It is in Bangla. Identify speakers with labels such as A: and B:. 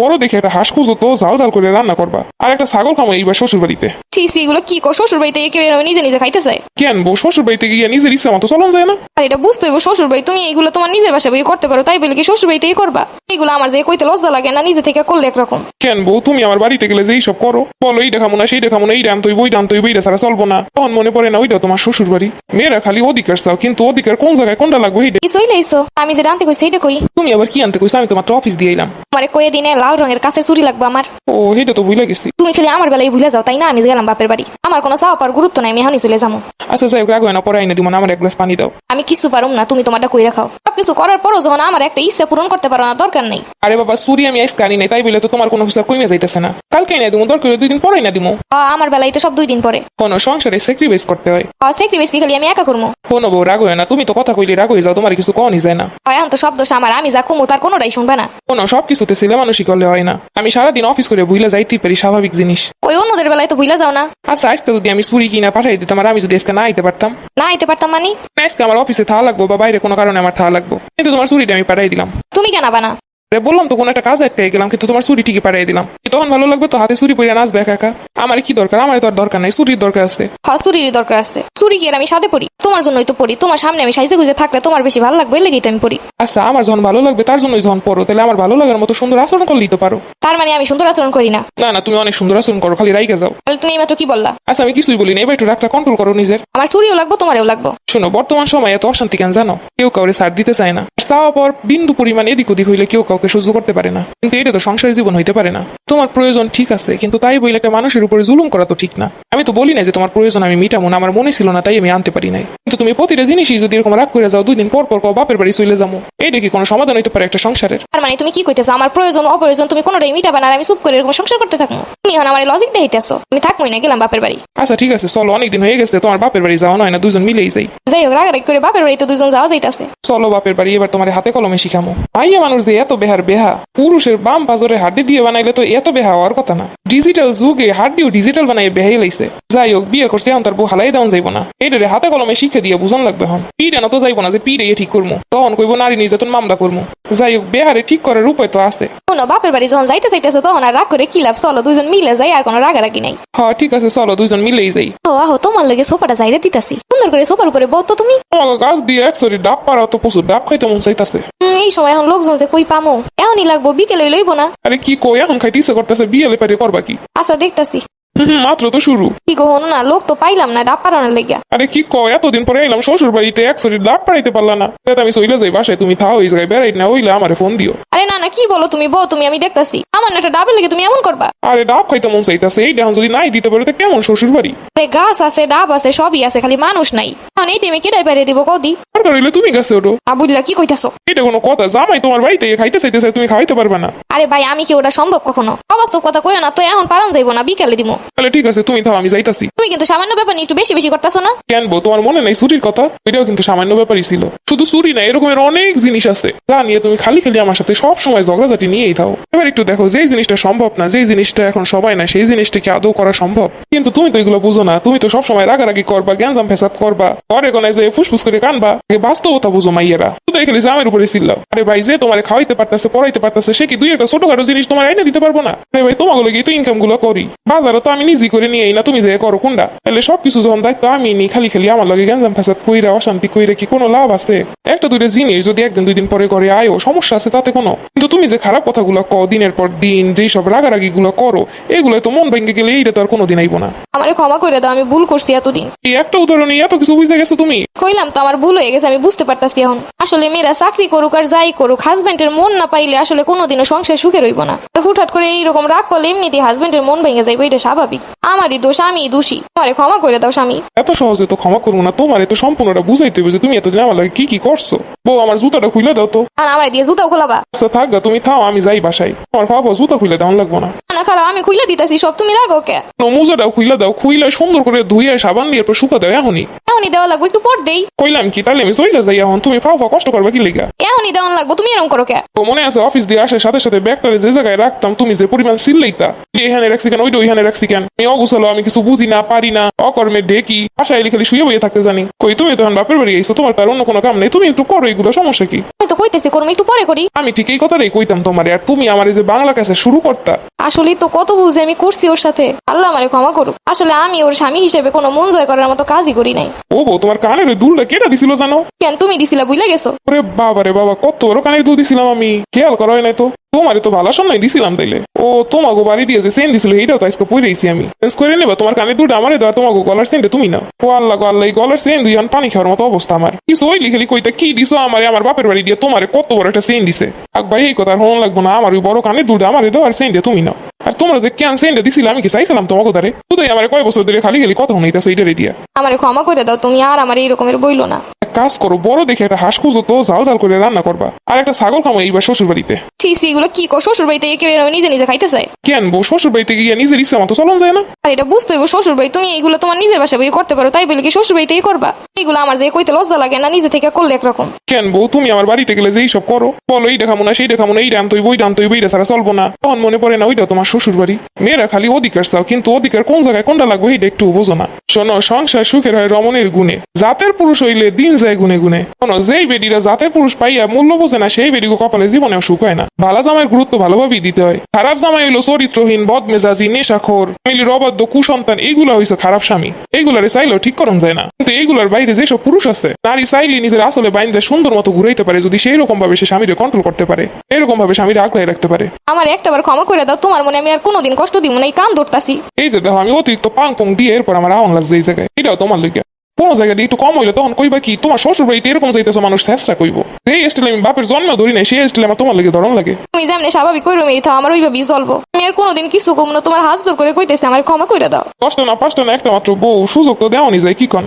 A: বড় দেখে একটা হাঁস খুঁজো তো জাল জাল করে রান্না করবা। আর একটা ছাগল খামো এইবার শ্বশুর বাড়িতে
B: সি সি এগুলো কি কো? শ্বশুর বাড়িতে একে বেরোয় নিজে নিজে খাইতে চায়
A: কেন বউ শ্বশুর বাড়িতে গিয়ে নিজের ইচ্ছা মতো চলন যায় না?
B: আর এটা বুঝতে হইব শ্বশুর বাড়ি তুমি এগুলো তোমার নিজের বাসায় বই করতে পারো তাই বলে কি শ্বশুর বাড়িতেই করবা? এগুলো আমার যে কইতে লজ্জা লাগে না নিজে থেকে করলে একরকম।
A: কেন বউ তুমি আমার বাড়িতে গেলে যে এইসব করো? বলো এই দেখামো না সেই দেখামো না এই রান্তই বই রান্তই বইটা ছাড়া চলবো না। তখন মনে পড়ে না ওইটা তোমার শ্বশুর বাড়ি মেয়েরা খালি অধিকার চাও কিন্তু অধিকার কোন জায়গায় কোনটা লাগবে এইটা
B: কি সইলে আইসো আমি যে রানতে কইছি সেইটা কই?
A: তুমি আবার কি আনতে কইছো? আমি তোমার অফিস দিয়ে এলাম
B: আমারে কয়ে দিনে লাল রঙের কাছে চুরি লাগবে আমার।
A: ও এটা তো ভুলে গেছি।
B: তুমি খালি আমার বেলায় ভুলে যাও তাই না? আমি গেলাম বাপের বাড়ি। আমার কোনো চাওয়া পার গুরুত্ব নাই আমি এখনই চলে যাব।
A: আচ্ছা যাই হোক রাখো না পরে আইনে দিব না আমার এক গ্লাস পানি দাও।
B: আমি কিছু পারুম না তুমি তোমারটা কই রাখাও সব কিছু করার পরও যখন আমার একটা ইচ্ছা পূরণ করতে পারো না দরকার নেই।
A: আরে বাবা সুরি আমি আইসকে আনি নাই তাই বলে তো তোমার কোনো আর কমে যাইতেছে না। কালকে না দিমু দরকার হলে দুই দিন পরে না দিমু।
B: আমার বেলায় তো সব দুই দিন পরে।
A: কোনো সংসারে স্যাক্রিফাইস করতে হয়।
B: আর সেক্রিফাইস কি খালি আমি একা করব
A: কোনো বউ রাগ হয় না তুমি তো কথা কইলে রাগ হয়ে যাও তোমার কিছু কনই যায় না।
B: হয় তো সব দোষ আমার আমি যা কমু তার কোনোটাই শুনবে না।
A: কোনো সব কিছুতে ছেলে মানুষই করলে হয় না। আমি সারাদিন অফিস করে ভুইলা যাইতেই পারি স্বাভাবিক জিনিস।
B: কই অন্যদের বেলায় তো ভুইলা যাও না।
A: আচ্ছা আজকে যদি আমি সুরি কিনা পাঠাই দিতাম আর আমি যদি আজকে না আইতে পারতাম?
B: না আইতে পারতাম মানে?
A: আজকে আমার অফিসে থাকা লাগবো বা বাইরে কোনো কারণে আমার থাকা লাগবো। কিন্তু তোমার সুরিটা আমি পাঠাই দিলাম।
B: তুমি কেন বানা
A: বললাম তো কোনো একটা কাজ দেখতে গেলাম কিন্তু তোমার সুরি ঠিকই পাঠিয়ে দিলাম। তখন ভালো লাগবে? তো হাতে সুরি পরে নাচবে একা একা। আমার কি দরকার? আমার তো আর দরকার নাই চুরির দরকার আছে।
B: হ চুরির দরকার আছে। চুরি কি আর আমি সাথে পড়ি? তোমার জন্যই তো পড়ি। তোমার সামনে আমি সাইজে গুজে থাকলে তোমার বেশি ভালো লাগবে লেগেই তো আমি পড়ি।
A: আচ্ছা আমার যখন ভালো লাগবে তার জন্যই যখন পড়ো তাহলে আমার ভালো লাগার মতো সুন্দর আচরণ করলেই তো পারো।
B: তার মানে আমি সুন্দর আচরণ করি না।
A: না না তুমি অনেক সুন্দর আচরণ করো খালি রাইকে যাও।
B: তাহলে তুমি এইমাত্র কি বললা?
A: আচ্ছা আমি কিছুই বলি না এবার একটু রাগটা কন্ট্রোল করো নিজের।
B: আমার চুরিও লাগবো তোমারও লাগবো।
A: শোনো বর্তমান সময়ে এত অশান্তি কেন জানো? কেউ কাউরে ছাড় দিতে চায় না। আর চাওয়া পর বিন্দু পরিমাণ এদিক ওদিক হইলে কেউ কাউকে সহ্য করতে পারে না। কিন্তু এটা তো সংসার জীবন হইতে পারে না। তোমার প্রয়োজন ঠিক আছে কিন্তু তাই বইলে একটা মানুষের উপরে জুলুম করা তো ঠিক না। আমি তো বলি না যে তোমার প্রয়োজন আমি মিটামো না আমার মনে ছিল না তাই আমি আনতে পারি নাই। কিন্তু তুমি প্রতিটা জিনিসই যদি এরকম রাগ করে যাও দুই দিন পর পর বাপের বাড়ি চলে যাব। এইটা কি কোনো সমাধান হইতে পারে একটা সংসারের?
B: তার মানে তুমি কি কইতেছো আমার প্রয়োজন অপ্রয়োজন তুমি কোনোটাই মিটাবে না আর আমি চুপ করে এরকম সংসার করতে থাকব? তুমি এখন আমার লজিক দেখাইতেছো আমি থাকবোই না গেলাম বাপের বাড়ি।
A: আচ্ছা ঠিক আছে চলো অনেকদিন হয়ে গেছে তোমার বাপের বাড়ি যাওয়া নয় না দুজন মিলেই যাই।
B: যাই হোক রাগারাগ করে বাপের বাড়িতে দুজন যাওয়া যাইতাছে।
A: চলো বাপের বাড়ি এবার তোমার হাতে কলমে শিখামো। মাইয়া মানুষ দিয়ে এত বেহার বেহা পুরুষের বাম পাজরে হাড্ডি দিয়ে বানাইলে তো এত বেহা হওয়ার কথা না। ডিজিটাল যুগে হাড্ডিও ডিজিটাল বানাই বেহাই লাইছে। যাই হোক বিয়ে করছে এখন তার বউ হালাই দেওয়া যাইব না। এটারে হাতে কলমে শিখে দিয়ে বুঝন লাগবে হন। পিড়ে না তো যাইব না যে পিড়ে ঠিক করব তখন কইব নারী নির্যাতন মামলা করব যাই হোক বেহারে ঠিক করার উপায় তো আছে।
B: শোনো বাপের বাড়ি যখন যাইতে চাইতেছে তখন আর রাগ করে কি লাভ? চলো দুজন মিলে যাই আর কোনো রাগারাগি নাই।
A: হ্যাঁ ঠিক আছে চলো দুজন মিলেই যাই।
B: ও আহো তোমার লগে সোফাটা যাইরে দিতাছি। সুন্দর করে সোফার উপরে বউ তো তুমি?
A: গাছ দিয়ে এক সরি ডাব পাড়া তো প্রচুর ডাব খাইতে মন চাইতাছে।
B: এই সময় এখন লোকজন যে কই পামো? এমনই লাগবো বিকেলে লইব না।
A: আরে কি কই এখন খাইতে ইচ্ছে করতেছে বিয়ে লেপারে করবা কি?
B: আচ্ছা দেখতাছি।
A: হুম, মাত্র তো শুরু।
B: কি কহন না লোক তো পাইলাম না ডাব পারানোর লেগিয়া।
A: আরে কি কয় এতদিন পরে এলাম শ্বশুর বাড়িতে এক শরীর ডাব পাড়াইতে পারলা না। তাই আমি চইলে যাই বাসায় তুমি থাও ওই জায়গায় বেড়াই না ওইলে আমারে ফোন দিও।
B: আরে না না কি বলো তুমি বউ তুমি আমি দেখতাছি। আমার না একটা ডাবের লেগে তুমি এমন করবা।
A: আরে ডাব খাইতে মন চাইতাছে এই ডান যদি নাই দিতে পারে তো কেমন শ্বশুর বাড়ি?
B: আরে গাছ আছে ডাব আছে সবই আছে খালি মানুষ নাই। এখন এই টাইমে কেটাই পারে দিব কদি
A: দরকার হইলে তুমি গাছে ওঠো।
B: বুঝলা কি কইতাছো?
A: এটা কোনো কথা জামাই তোমার বাড়িতে খাইতে চাইতেছে তুমি খাইতে পারবে না।
B: আরে ভাই আমি কি ওটা সম্ভব কখনো? অবাস্তব কথা কইও না তো এখন পারন যাইবো না বিকালে দিব
A: তাহলে ঠিক আছে তুমি থাও আমি যাইতাছি।
B: তুমি কিন্তু সামান্য ব্যাপার নিয়ে একটু বেশি বেশি করতেছো না?
A: কেনবো তোমার মনে নাই চুরির কথা? এটাও কিন্তু সামান্য ব্যাপারই ছিল। শুধু চুরি না এরকমের অনেক জিনিস আছে। যা নিয়ে তুমি খালি খালি আমার সাথে সব সময় ঝগড়াঝাটি নিয়েই থাও। এবার একটু দেখো যে জিনিসটা সম্ভব না যে জিনিসটা এখন সবাই না সেই জিনিসটা কি আদৌ করা সম্ভব? কিন্তু তুমি তো এগুলো বুঝো না তুমি তো সবসময় রাগারাগি করবা জ্ঞানজাম ফেসাদ করবা ঘরে কোনায় যে ফুসফুস করে কানবা। আগে বাস্তবতা বুঝো মাইয়েরা। শুধু এখানে জামের উপরে চিল্লাও। আরে ভাই যে তোমার খাওয়াইতে পারতেছে পড়াইতে পারতেছে সে কি দুই একটা ছোটখাটো জিনিস তোমার এনে দিতে পারব না? আরে ভাই তোমাকে গিয়ে তো ইনকামগুলো করি। বাজারে তো আমি নিজে করে নিয়ে না তুমি যে করো কোনটা? তাহলে সবকিছু যখন দায়িত্ব আমি নি খালি খালি আমার লগে গ্যাঞ্জাম ফ্যাসাদ কইরা অশান্তি কইরা কি কোনো লাভ আছে? একটা দুইটা জিনিস যদি একদিন দুই দিন পরে করে আয়ো সমস্যা আছে তাতে কোনো। কিন্তু তুমি যে খারাপ কথাগুলো ক দিনের পর দিন যেই সব রাগারাগি গুলো করো এগুলো তো মন ভেঙে গেলে এইটা তো আর কোনোদিন আইবো না।
B: আমারে ক্ষমা করে দাও আমি ভুল করছি এতদিন।
A: এই একটা উদাহরণে এত কিছু বুঝতে গেছো তুমি?
B: কইলাম তো আমার ভুল হয়ে গেছে আমি বুঝতে পারতাছি এখন। আসলে মেয়েরা চাকরি করুক আর যাই করুক হাজবেন্ডের মন না পাইলে আসলে কোনোদিনও সংসার সুখে রইব না। আর হুটহাট করে এইরকম রাগ করলে এমনিতেই হাজবেন্ডের মন ভেঙে যাইবে এটা স্বাভাবিক। I'll be. আমারই দোষ আমি দোষী। আমারে ক্ষমা করে দাও স্বামী।
A: এত সহজে তো ক্ষমা করব না তোমার তো সম্পূর্ণটা বুঝাইতে হবে যে তুমি এতদিন আমার লাগে কি কি করছ। বউ আমার জুতাটা খুলে দাও তো।
B: আর আমার দিয়ে জুতাও খোলাবা।
A: আচ্ছা থাক গা, তুমি থাও আমি যাই বাসায়। আমার ভাবো জুতা খুলে দেওয়ান লাগবো না।
B: না খারাপ আমি দিতেছি সব তুমি রাগো কে?
A: মোজাটাও খুলে দাও খুইলে সুন্দর করে ধুইয়ে সাবান দিয়ে এরপর শুকা দাও এখনই।
B: এখনই দেওয়া লাগবে একটু পর দেই।
A: কইলাম কি তাহলে আমি চইলে যাই এখন তুমি ফাও ফাও কষ্ট করবে কি লেগা?
B: এখনই দেওয়ান লাগবো তুমি এরকম করো কে?
A: তো মনে আছে অফিস দিয়ে আসার সাথে সাথে ব্যাগটারে যে জায়গায় রাখতাম তুমি যে পরিমাণ সিল্লাইতা এখানে রাখছি কেন ওইটা ওইখানে রাখছি কেন? আমি অগুছালো আমি কিছু বুঝি না পারি না। অকর্মের ঢেকি আশা এলে খালি শুয়ে বইয়ে থাকতে জানি। কই তুমি তখন বাপের বাড়ি আইসো তোমার তার অন্য কোনো কাম নেই। তুমি একটু করো এগুলো সমস্যা কি?
B: আমি তো কইতেছি করুম একটু পরে করি।
A: আমি ঠিক এই কথাটাই কইতাম তোমারে আর তুমি আমার যে বাংলা কাছে শুরু করতা।
B: আসলেই তো কত বুঝে আমি করছি ওর সাথে। আল্লাহ আমারে ক্ষমা করুক। আসলে আমি ওর স্বামী হিসেবে কোনো মন জয় করার মতো কাজই করি নাই।
A: ও বউ তোমার কানের ওই দুলটা কেটা দিছিল জানো?
B: কেন তুমি দিছিলা বুঝলে গেছো?
A: ওরে বাবা রে বাবা কত বড় কানের দুল দিছিলাম আমি। খেয়াল করা হয় নাই তো। তোমারে তো ভালো সময় দিছিলাম তাইলে। ও, তোমাকে বাড়ি দিয়ে যে সেন দিছিল, এইটাও তো আজকে পইরেছি আমি। চেঞ্জ করে নেবা, তোমার কানে দুলটা আমারে দেওয়া তোমাকে গলার সেনটা তুমি না ও আল্লাহ আল্লাহ গলার সেন দুই পানি খাওয়ার মতো অবস্থা আমার। কিছু ওই লিখে কইতা, কি দিছো আমারে? আমার বাপের বাড়ি দিয়ে তোমারে কত বড় একটা সেন দিছে? আক ভাই এই কথা হন লাগবো না, আমার ওই বড় কানের দুলটা আমারে দেওয়ার সেনটা তুমি নাও। আর তোমরা যে কেন সেনটা দিছিলে, আমি কি চাইছিলাম তোমাকে তারে শুধুই আমার কয় বছর ধরে খালি খালি কথা হইতাছে এইটারে দিয়া।
B: আমারে ক্ষমা করে দাও তুমি আর আমার এই রকমের বইলো না।
A: এক কাজ করো বড় দেখে একটা হাঁস খুঁজো তো জাল জাল করে রান্না করবা। আর একটা ছাগল খামো এইবার শ্বশুর বাড়িতে
B: সি সি এগুলো কি কো শ্বশুর বাড়িতে একে নিজে নিজে খাইতে চায়?
A: কেন বউ শ্বশুর বাড়িতে গিয়ে নিজের ইচ্ছা মতো চলন যায় না?
B: আর এটা বুঝতে হইব শ্বশুর বাড়ি তুমি এইগুলো তোমার নিজের বাসা বই করতে পারো তাই বলে কি শ্বশুর বাড়িতেই করবা? এইগুলো আমার যে কইতে লজ্জা লাগে না নিজে থেকে করলে একরকম।
A: কেন বউ তুমি আমার বাড়িতে গেলে যে এইসব করো? বলো এইটা খামো না সেইটা খামো না এইটা আনতই বইটা আনতই বইটা ছাড়া চলবো না। তখন মনে পড়ে না ওইটা তোমার শ্বশুর বাড়ি মেয়েরা খালি অধিকার চাও কিন্তু অধিকার কোন জায়গায় কোনটা লাগবে এইটা একটু বোঝো না। শোনো সংসার সুখের হয় রমণের গুণে। জাতের পুরুষ হইলে দিন যায় গুনে গুনে শোনো যেই বেডিরা জাতের পুরুষ পাইয়া মূল্য বোঝে না সেই বেডিকে কপালে জীবনেও সুখ হয় না। ভালো জামাইয়ের গুরুত্ব ভালোভাবেই দিতে হয়। খারাপ জামাই হইল চরিত্রহীন বদমেজাজি নেশাখোর মিলির অবাধ্য কুসন্তান এইগুলা হইছে খারাপ স্বামী। এইগুলারে চাইলেও ঠিক করন যায় না। কিন্তু এইগুলার বাইরে যেসব পুরুষ আছে নারী চাইলে নিজের আসলে বাইন্দে সুন্দর মতো ঘুরাইতে পারে যদি সেই রকম ভাবে সে স্বামীরে কন্ট্রোল করতে পারে। এরকম ভাবে স্বামীরে আগলাই রাখতে পারে।
B: আমার একটাবার ক্ষমা করে দাও তোমার মনে আমি আর কোনোদিন কষ্ট দিব না এই কান ধরতাছি।
A: এই যে দেখো আমি অতিরিক্ত পাং পং দিয়ে এরপর আমার আওয়ান লাগছে এই জায়গায়। এটাও তোমার কোন জায়গা দিয়ে একটু কম হইলে তখন কইবা কি তোমার শ্বশুর বাড়িতে এরকম যাইতেছে মানুষ চেষ্টা কইব। এই স্টাইল আমি বাপের জন্ম ধরি নাই সেই স্টাইল আমার তোমার লাগে ধরন লাগে।
B: তুমি যেমনি স্বাভাবিক কইরো মেরি থাও আমার ওইভাবেই চলবো আমি আর কোনোদিন কিছু কম না তোমার হাত জোর করে কইতেছে আমার ক্ষমা কইরা দাও।
A: না পাঁচটা না একটা মাত্র বউ সুযোগ তো দেওয়ানি যায় কি কন?